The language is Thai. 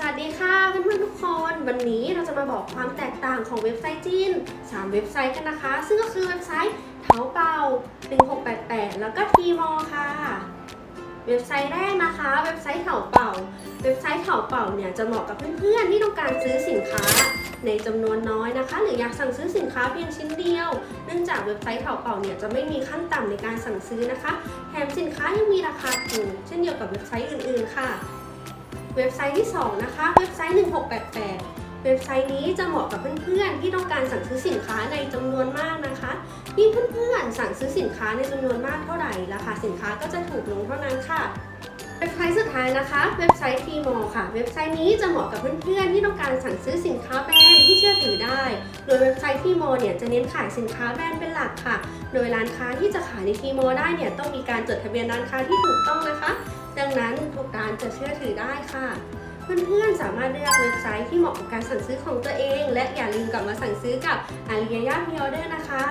สวัสดีค่ะเพื่อนๆทุกคน วันนี้เราจะมาบอกความแตกต่างของเว็บไซต์จีน 3 เว็บไซต์กันนะคะ ซึ่งก็คือเว็บไซต์เถาเปา1688 แล้วก็ทีมอค่ะ เว็บไซต์แรกนะคะ เว็บไซต์เถาเป่า เว็บไซต์เถาเป่าเนี่ยจะเหมาะกับเพื่อนๆที่ต้องการซื้อสินค้าในจำนวนน้อยนะคะ หรืออยากสั่งซื้อสินค้าเพียงชิ้นเดียว เนื่องจากเว็บไซต์เถาเป่าเนี่ยจะไม่มีขั้นต่ำในการสั่งซื้อนะคะ แถมสินค้ายังมีราคาถูกเช่นเดียวกับเว็บไซต์อื่นๆค่ะ เว็บไซต์ที่ 2 นะคะ เว็บไซต์ 1688 เว็บไซต์นี้จะเหมาะกับเพื่อนๆ ที่ต้องการสั่งซื้อสินค้าในจำนวนมากนะคะยิ่งเพื่อนๆ สั่งซื้อสินค้าในจำนวนมากเท่าไหร่ราคาสินค้าก็จะถูกลงเท่านั้นค่ะเว็บไซต์สุดท้ายนะคะ เว็บไซต์ทีมอค่ะ เว็บไซต์นี้จะเหมาะกับเพื่อนๆที่ต้องการสั่งซื้อสินค้าแบรนด์ที่เชื่อถือ ยเว็บไซต์ทีมเนี่ยจะเน้นขายสินค้าแบรนด์เป็นหลักค่ะ โดยร้านค้าที่จะขายในทีโมได้เนี่ยต้องมีการจดทะเบียนร้านค้าที่ถูกต้องนะคะ ดังนั้นทุกร้านจะเชื่อถือได้ค่ะ เพื่อนๆสามารถเลือกเว็บไซต์ที่เหมาะกับการสั่งซื้อของตัวเอง และอย่าลืมกลับมาสั่งซื้อกับอาริยาพิออเดอร์นนะคะ